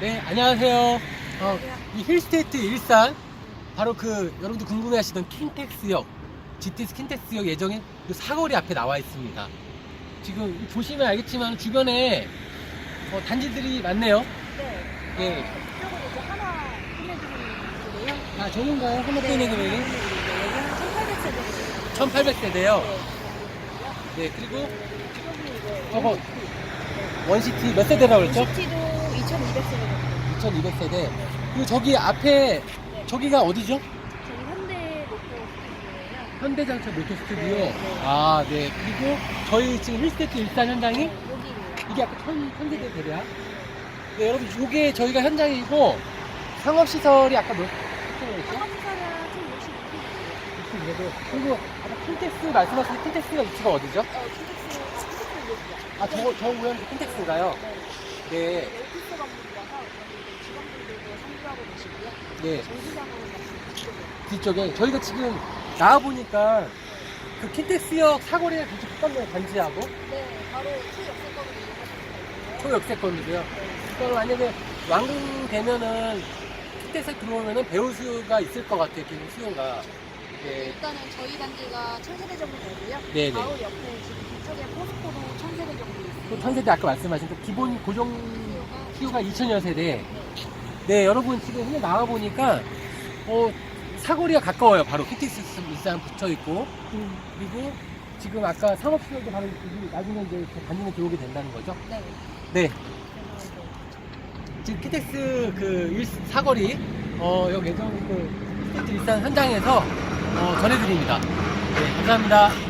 네, 안녕하세요. 어, 이 힐스테이트 일산, 바로 그, 여러분들 궁금해 하시던 킨텍스역, GTS 킨텍스역 예정인 그 사거리 앞에 나와 있습니다. 지금 보시면 알겠지만 주변에 어, 단지들이 많네요. 네. 예. 이쪽은 이제 하나. 아, 저건가요? 하나 네. 끄는 금액이? 여기는 1800세대거든요. 1800세대요. 네, 그리고 저거 원시티 몇 세대라고 그랬죠? 시티도 2200세대거든요. 2200세대. 그리고 저기 앞에, 저기가 어디죠? 저기 현대 로또 스튜디오예요. 현대장차 모터 스튜디오. 네, 네. 아, 네. 그리고 저희 지금 힐스테이트 일산 현장이 네, 여기를. 이게 아까 천, 천세대 대략. 네, 여러분, 이게 저희가 현장이고 상업시설이 아까 몇, 몇 상업사가 좀 65kg예요. 그리고 아까 킨텍스 말씀하신 킨텍스가 위치가 어디죠? 어, 킨텍스, 킨텍스 여기요. 아, 저거, 저 모양 킨텍스인가요? 네. 네, 오피스 건물이라서 여기 직원분들도 상주하고 계시고요. 네. 같은 뒤쪽에. 저희가 지금 나와 보니까 그 킨텍스역 사거리에 도착 가깝네요, 단지하고. 네, 바로 초역세권으로 이용하실 수가 있고요. 초역세권이고요. 네. 그러니까 만약에 완공 되면은 킨텍스 들어오면은 배우 수가 있을 것 같아요, 기본 수요가. 네, 일단은 저희 단지가 1000세대 정도 되고요. 네네. 바로 옆에 지금 뒤쪽에 포스코도 1000세대 정도 있어요. 또 천세대 아까 말씀하신 그 기본 고정 수요가 수요가 2천여 세대. 네, 여러분 지금 현재 나와 보니까 어, 사거리가 가까워요. 바로 킨텍스 일산 붙어 있고 그리고 지금 아까 상업시설도 바로 여기 나중에 이제 단지에 들어오게 된다는 거죠. 네. 네, 지금 킨텍스 그 일, 사거리 어, 여기 예정 그 킨텍스 일산 현장에서 어, 전해드립니다. 네, 감사합니다.